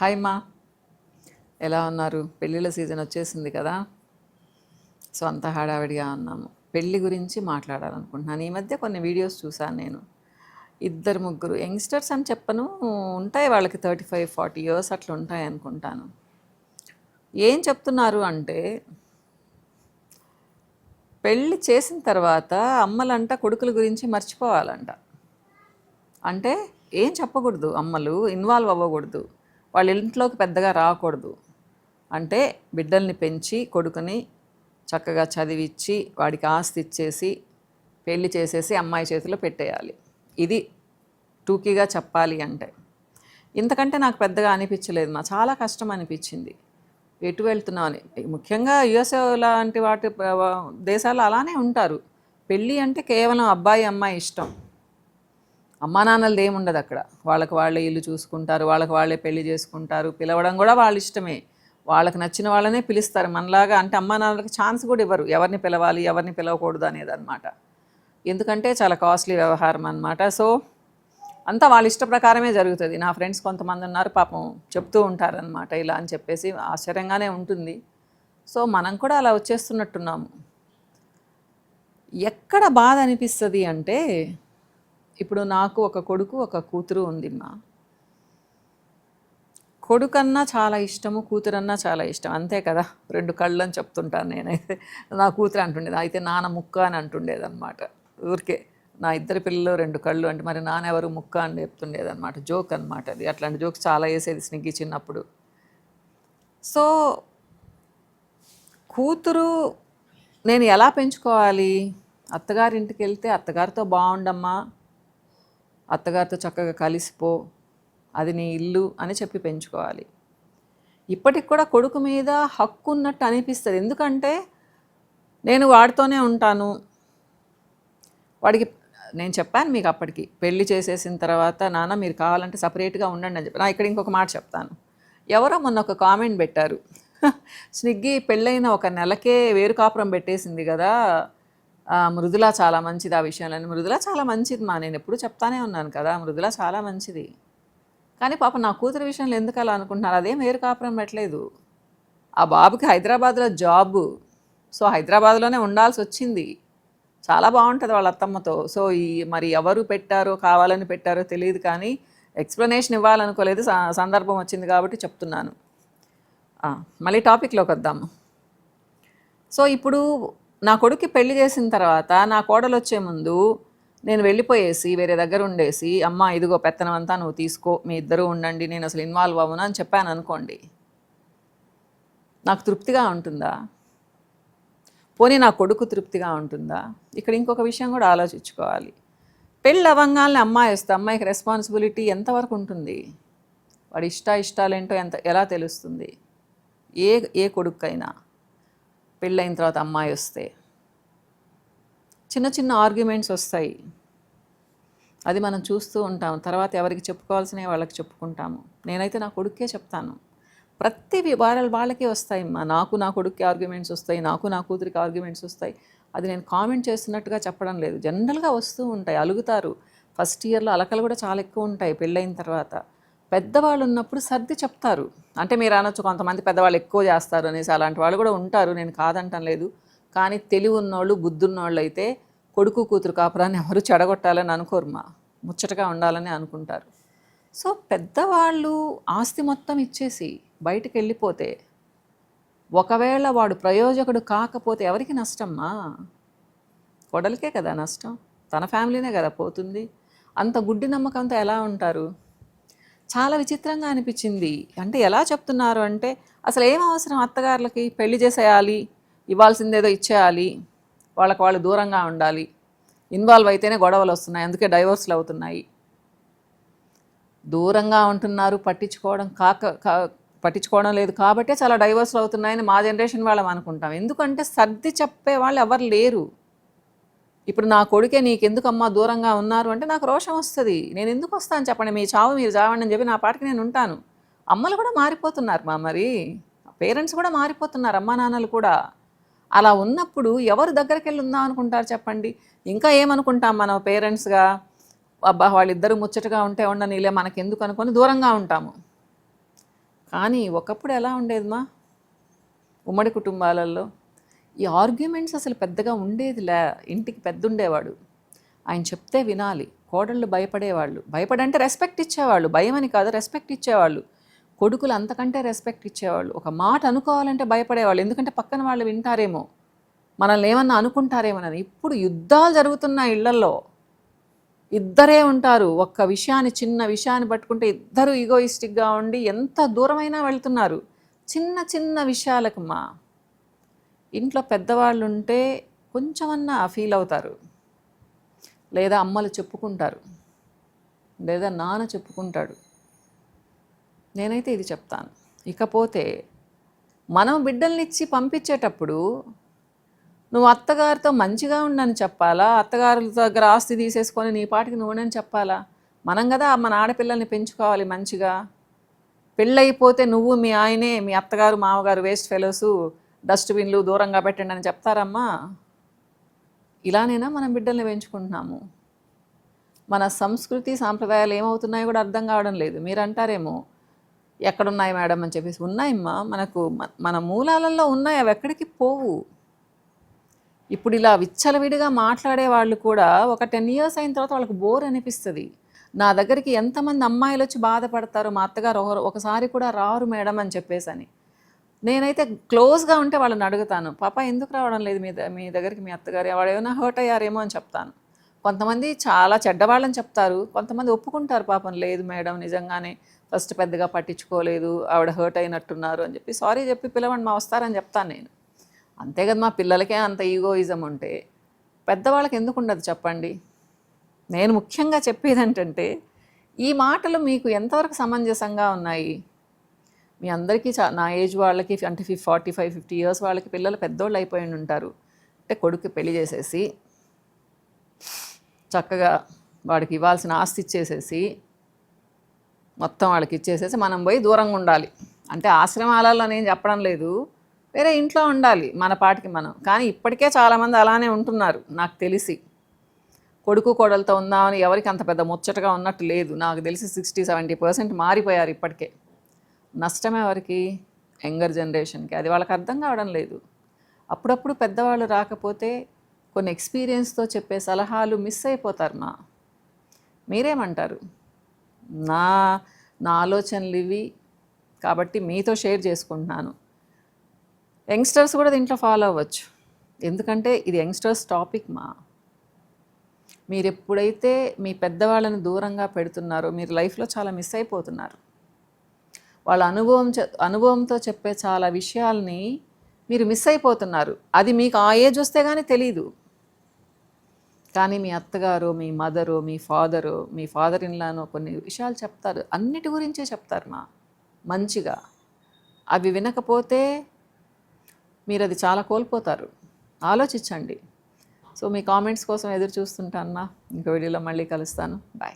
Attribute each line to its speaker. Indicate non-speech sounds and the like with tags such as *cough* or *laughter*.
Speaker 1: Hi మా. ఎలా ఉన్నారు? పెళ్ళిళ్ళ సీజన్ వచ్చేసింది కదా. సో అంత హడావిడిగా ఉన్నాము. పెళ్ళి గురించి మాట్లాడాలనుకుంటున్నాను. ఈ మధ్య కొన్ని వీడియోస్ చూశాను నేను. ఇద్దరు ముగ్గురు యంగ్స్టర్స్ అని చెప్పను. ఉంటాయి వాళ్ళకి థర్టీ ఫైవ్ ఫార్టీ ఇయర్స్ అట్లా ఉంటాయి అనుకుంటాను. ఏం చెప్తున్నారు అంటే పెళ్ళి చేసిన తర్వాత అమ్మలంట కొడుకుల గురించి మర్చిపోవాలంట. అంటే ఏం చెప్పకూడదు అమ్మలు. ఇన్వాల్వ్ అవ్వకూడదు. వాళ్ళ ఇంట్లోకి పెద్దగా రాకూడదు. అంటే బిడ్డల్ని పెంచి కొడుకుని చక్కగా చదివిచ్చి వాడికి ఆస్తి ఇచ్చేసి పెళ్ళి చేసేసి అమ్మాయి చేతిలో పెట్టేయాలి. ఇది టూకీగా చెప్పాలి అంటే. ఇంతకంటే నాకు పెద్దగా అనిపించలేదు. మా చాలా కష్టం అనిపించింది. ఎటు వెళ్తున్నావు అని. ముఖ్యంగా యుఎస్ఏ లాంటి వాటి దేశాల్లో అలానే ఉంటారు. పెళ్ళి అంటే కేవలం అబ్బాయి అమ్మాయి ఇష్టం. అమ్మా నాన్నలది ఏముండదు అక్కడ. వాళ్ళకి వాళ్ళే ఇల్లు చూసుకుంటారు వాళ్ళకి వాళ్ళే పెళ్ళి చేసుకుంటారు. పిలవడం కూడా వాళ్ళ ఇష్టమే. వాళ్ళకి నచ్చిన వాళ్ళనే పిలుస్తారు. మనలాగా అంటే అమ్మా నాన్నలకి ఛాన్స్ కూడా ఇవ్వరు. ఎవరిని పిలవాలి ఎవరిని పిలవకూడదు అనేది అనమాట ఎందుకంటే చాలా కాస్ట్లీ వ్యవహారం అనమాట సో అంతా వాళ్ళ ఇష్ట ప్రకారమే జరుగుతుంది. నా ఫ్రెండ్స్ కొంతమంది ఉన్నారు పాపం చెప్తూ ఉంటారనమాట ఇలా అని చెప్పేసి ఆశ్చర్యంగానే ఉంటుంది. సో మనం కూడా అలా వచ్చేస్తున్నట్టున్నాము. ఎక్కడ బాధ అనిపిస్తుంది అంటే ఇప్పుడు నాకు ఒక కొడుకు ఒక కూతురు ఉంది మా కొడుకన్నా చాలా ఇష్టము కూతురన్నా చాలా ఇష్టం. అంతే కదా? రెండు కళ్ళు అని చెప్తుంటాను నేనైతే. నా కూతురు అంటుండేది అయితే నాన్న ముక్క అని అంటుండేదన్నమాట. ఊరికే నా ఇద్దరు పిల్లలు రెండు కళ్ళు అంటే మరి నాన్న ఎవరు ముక్క అని చెప్తుండేదన్నమాట. జోక్ అనమాట అది. అట్లాంటి జోక్స్ చాలా వేసేది స్నిగ్గి చిన్నప్పుడు. సో కూతురు నేను ఎలా పెంచుకోవాలి? అత్తగారింటికి వెళ్తే అత్తగారితో బాగుండమ్మా. అత్తగారితో చక్కగా కలిసిపో అది నీ ఇల్లు అని చెప్పి పెంచుకోవాలి. ఇప్పటికి కూడా కొడుకు మీద హక్కు ఉన్నట్టు అనిపిస్తుంది. ఎందుకంటే నేను వాడితోనే ఉంటాను. వాడికి నేను చెప్పాను మీకు అప్పటికి పెళ్ళి చేసేసిన తర్వాత నాన్న మీరు కావాలంటే సపరేట్గా ఉండండి అని చెప్పి. నా ఇక్కడ ఇంకొక మాట చెప్తాను. ఎవరో మొన్న ఒక కామెంట్ పెట్టారు. *laughs* స్నిగ్గి పెళ్ళైన ఒక నెలకే వేరు కాపురం పెట్టేసింది కదా. మృదుల చాలా మంచిది ఆ విషయంలో మృదుల చాలా మంచిది మా నేను ఎప్పుడు చెప్తానే ఉన్నాను కదా మృదుల చాలా మంచిది. కానీ పాప నా కూతురు విషయంలో ఎందుకు అలా అనుకుంటున్నారు? అదేం వేరు కాపురం పెట్టలేదు. ఆ బాబుకి హైదరాబాద్లో జాబు. సో హైదరాబాద్లోనే ఉండాల్సి వచ్చింది. చాలా బాగుంటుంది వాళ్ళ అత్తమ్మతో. సో ఈ మరి ఎవరు పెట్టారో కావాలని పెట్టారో తెలియదు కానీ ఎక్స్ప్లెనేషన్ ఇవ్వాలనుకోలేదు. సందర్భం వచ్చింది కాబట్టి చెప్తున్నాను. మళ్ళీ టాపిక్లోకి వద్దాము. సో ఇప్పుడు నా కొడుక్కి పెళ్ళి చేసిన తర్వాత నా కోడలు వచ్చే ముందు నేను వెళ్ళిపోయేసి వేరే దగ్గర ఉండేసి అమ్మ ఇదిగో పెత్తనం అంతా నువ్వు తీసుకో మీ ఇద్దరు ఉండండి నేను అసలు ఇన్వాల్వ్ అవ్వను అని చెప్పాను అనుకోండి. నాకు తృప్తిగా ఉంటుందా? పోనీ నా కొడుకు తృప్తిగా ఉంటుందా? ఇక్కడ ఇంకొక విషయం కూడా ఆలోచించుకోవాలి. పెళ్ళి అవ్వంగానే అమ్మాయి వస్తే అమ్మాయికి రెస్పాన్సిబిలిటీ ఎంతవరకు ఉంటుంది? వాడి ఇష్ట ఇష్టాలేంటో ఎంత ఎలా తెలుస్తుంది? ఏ ఏ కొడుకైనా పెళ్ళైన తర్వాత అమ్మాయి వస్తే చిన్న చిన్న ఆర్గ్యుమెంట్స్ వస్తాయి. అది మనం చూస్తూ ఉంటాం తర్వాత ఎవరికి చెప్పుకోవాల్సినవి వాళ్ళకి చెప్పుకుంటాము. నేనైతే నా కొడుకే చెప్తాను. ప్రతి వి- వాళ్ళ వాళ్ళకే వస్తాయి. మా నాకు నా కొడుక్కి ఆర్గ్యుమెంట్స్ వస్తాయి. నాకు నా కూతురికి ఆర్గ్యుమెంట్స్ వస్తాయి. అది నేను కామెంట్ చేస్తున్నట్టుగా చెప్పడం లేదు. జనరల్గా వస్తూ ఉంటాయి. అలుగుతారు. ఫస్ట్ ఇయర్లో అలకలు కూడా చాలా ఎక్కువ ఉంటాయి పెళ్ళైన తర్వాత. పెద్దవాళ్ళు ఉన్నప్పుడు సర్ది చెప్తారు. అంటే మీరు అనొచ్చు కొంతమంది పెద్దవాళ్ళు ఎక్కువ చేస్తారు అనేసి అలాంటి వాళ్ళు కూడా ఉంటారు. నేను కాదంటం లేదు. కానీ తెలివి ఉన్నోళ్ళు బుద్ధున్నోళ్ళు అయితే కొడుకు కూతురు కాపురాన్ని ఎవరు చెడగొట్టాలని అనుకోరు మా. ముచ్చటగా ఉండాలని అనుకుంటారు. సో పెద్దవాళ్ళు ఆస్తి మొత్తం ఇచ్చేసి బయటికి వెళ్ళిపోతే ఒకవేళ వాడు ప్రయోజకుడు కాకపోతే ఎవరికి నష్టమ్మా కొడలికే కదా నష్టం. తన ఫ్యామిలీనే కదా పోతుంది. అంత గుడ్డి నమ్మకంతో ఎలా ఉంటారు? చాలా విచిత్రంగా అనిపించింది. అంటే ఎలా చెప్తున్నారు అంటే అసలు ఏం అవసరం అత్తగారులకి? పెళ్ళి చేసేయాలి ఇవ్వాల్సిందేదో ఇచ్చేయాలి వాళ్ళకి వాళ్ళు దూరంగా ఉండాలి. ఇన్వాల్వ్ అయితేనే గొడవలు వస్తున్నాయి అందుకే డైవర్స్లు అవుతున్నాయి. దూరంగా ఉంటున్నారు పట్టించుకోవడం కాక కా- పట్టించుకోవడం లేదు కాబట్టే చాలా డైవర్స్లు అవుతున్నాయని మా జనరేషన్ వాళ్ళం అనుకుంటాం. ఎందుకంటే సర్ది చెప్పే వాళ్ళు ఎవరు లేరు. ఇప్పుడు నా కొడుకే నీకెందుకమ్మా దూరంగా ఉన్నారు అంటే నాకు రోషం వస్తుంది. నేను ఎందుకు వస్తాను చెప్పండి? మీ చావు మీరు చావండి అని చెప్పి నా పాటికి నేను ఉంటాను. అమ్మలు కూడా మారిపోతున్నారు మా మరి. పేరెంట్స్ కూడా మారిపోతున్నారు అమ్మా నాన్నలు కూడా. అలా ఉన్నప్పుడు ఎవరు దగ్గరికి వెళ్ళి ఉందాం అనుకుంటారు చెప్పండి? ఇంకా ఏమనుకుంటాం మనం పేరెంట్స్గా? అబ్బా వాళ్ళిద్దరూ ముచ్చటగా ఉంటే ఉండనీలే మనకెందుకు అనుకొని దూరంగా ఉంటాము. కానీ ఒకప్పుడు ఎలా ఉండేదిమా ఉమ్మడి కుటుంబాలలో ఈ ఆర్గ్యుమెంట్స్ అసలు పెద్దగా ఉండేది లే ఇంటికి పెద్ద ఉండేవాడు ఆయన చెప్తే వినాలి. కోడళ్ళు భయపడేవాళ్ళు. భయపడంటే రెస్పెక్ట్ ఇచ్చేవాళ్ళు. భయం అని కాదు రెస్పెక్ట్ ఇచ్చేవాళ్ళు. కొడుకులు అంతకంటే రెస్పెక్ట్ ఇచ్చేవాళ్ళు. ఒక మాట అనుకోవాలంటే భయపడేవాళ్ళు. ఎందుకంటే పక్కన వాళ్ళు వింటారేమో. మనల్ని ఏమన్నా అనుకుంటారేమోనని. ఇప్పుడు యుద్ధాలు జరుగుతున్న ఇళ్ళలో ఇద్దరే ఉంటారు. ఒక్క విషయాన్ని చిన్న విషయాన్ని పట్టుకుంటే ఇద్దరు ఈగోయిస్టిక్గా ఉండి ఎంత దూరమైనా వెళ్తున్నారు. చిన్న చిన్న విషయాలకు మా ఇంట్లో పెద్దవాళ్ళు ఉంటే కొంచెమన్నా ఫీల్ అవుతారు. లేదా అమ్మలు చెప్పుకుంటారు. లేదా నాన్న చెప్పుకుంటాడు. నేనైతే ఇది చెప్తాను. ఇకపోతే మనం బిడ్డల్నిచ్చి పంపించేటప్పుడు నువ్వు అత్తగారితో మంచిగా ఉండని చెప్పాలా? అత్తగారి దగ్గర ఆస్తి తీసేసుకొని నీ పాటికి నువ్వునని చెప్పాలా? మనం కదా మన ఆడపిల్లల్ని పెంచుకోవాలి మంచిగా. పెళ్ళైపోతే నువ్వు మీ ఆయనే మీ అత్తగారు మామగారు వేస్ట్ ఫెలోసు డస్ట్బిన్లు దూరంగా పెట్టండి అని చెప్తారమ్మా. ఇలానైనా మనం బిడ్డల్ని పెంచుకుంటున్నాము మన సంస్కృతి సాంప్రదాయాలు ఏమవుతున్నాయో కూడా అర్థం కావడం లేదు. మీరు అంటారేమో ఎక్కడున్నాయి మేడం? అని చెప్పేసి. ఉన్నాయమ్మా మనకు మన మూలాలలో ఉన్నాయి అవి ఎక్కడికి పోవు. ఇప్పుడు ఇలా విచ్చలవిడిగా మాట్లాడే వాళ్ళు కూడా ఒక టెన్ ఇయర్స్ అయిన తర్వాత వాళ్ళకి బోర్ అనిపిస్తుంది. నా దగ్గరికి ఎంతమంది అమ్మాయిలు వచ్చి బాధపడతారు మా అత్తగారు ఒకసారి కూడా రారు మేడం అని చెప్పేసి అని నేనైతే క్లోజ్గా ఉంటే వాళ్ళని అడుగుతాను పాప ఎందుకు రావడం లేదు మీ ద- మీ దగ్గరికి మీ అత్తగారు? వాడు ఏమైనా హర్ట్ అయ్యారేమో అని చెప్తాను. కొంతమంది చాలా చెడ్డవాళ్ళని చెప్తారు కొంతమంది ఒప్పుకుంటారు పాపం లేదు మేడం నిజంగానే ఫస్ట్ పెద్దగా పట్టించుకోలేదు ఆవిడ హర్ట్ అయినట్టున్నారు అని చెప్పి సారీ చెప్పి పిలవండి మా వస్తారని చెప్తాను నేను. అంతే కదా మా పిల్లలకే అంత ఈగోయిజం ఉంటే పెద్దవాళ్ళకి ఎందుకు ఉండదు చెప్పండి? నేను ముఖ్యంగా చెప్పేది ఏంటంటే ఈ మాటలు మీకు ఎంతవరకు సమంజసంగా ఉన్నాయి? మీ అందరికీ చా నా ఏజ్ వాళ్ళకి అంటే fif forty five fifty years వాళ్ళకి పిల్లలు పెద్దోళ్ళు అయిపోయి ఉంటారు. అంటే కొడుకు పెళ్ళి చేసేసి చక్కగా వాడికి ఇవ్వాల్సిన ఆస్తి ఇచ్చేసేసి మొత్తం వాళ్ళకి ఇచ్చేసేసి మనం పోయి దూరంగా ఉండాలి. అంటే ఆశ్రమాలలో నేను చెప్పడం లేదు. వేరే ఇంట్లో ఉండాలి మన పాటికి మనం. కానీ ఇప్పటికే చాలామంది అలానే ఉంటున్నారు నాకు తెలిసి. కొడుకు కోడలతో ఉందామని ఎవరికి అంత పెద్ద ముచ్చటగా ఉన్నట్టు లేదు. నాకు తెలిసి సిక్స్టీ సెవెంటీ పర్సెంట్ మారిపోయారు ఇప్పటికే. నష్టం ఎవరికి యంగర్ జనరేషన్కి. అది వాళ్ళకి అర్థం కావడం లేదు. అప్పుడప్పుడు పెద్దవాళ్ళు రాకపోతే కొన్ని ఎక్స్పీరియన్స్తో చెప్పే సలహాలు మిస్ అయిపోతారు మా మీరేమంటారు? నా నా ఆలోచనలు ఇవి కాబట్టి మీతో షేర్ చేసుకుంటున్నాను. యంగ్స్టర్స్ కూడా దీంట్లో ఫాలో అవ్వచ్చు. ఎందుకంటే ఇది యంగ్స్టర్స్ టాపిక్ మా. మీరు ఎప్పుడైతే మీ పెద్దవాళ్ళని దూరంగా పెడుతున్నారో మీరు లైఫ్లో చాలా మిస్ అయిపోతున్నారు. వాళ్ళ అనుభవం అనుభవంతో చెప్పే చాలా విషయాల్ని మీరు మిస్ అయిపోతున్నారు. అది మీకు ఆ ఏజ్ వస్తే కానీ తెలీదు. కానీ మీ అత్తగారు మీ మదరు మీ ఫాదరు మీ ఫాదర్ ఇన్లానో కొన్ని విషయాలు చెప్తారు. అన్నిటి గురించే చెప్తారు మా. మంచిగా. అవి వినకపోతే మీరు అది చాలా కోల్పోతారు. ఆలోచించండి. సో మీ కామెంట్స్ కోసం ఎదురు చూస్తుంటాను ఇంకో వీడియోలో మళ్ళీ కలుస్తాను. బాయ్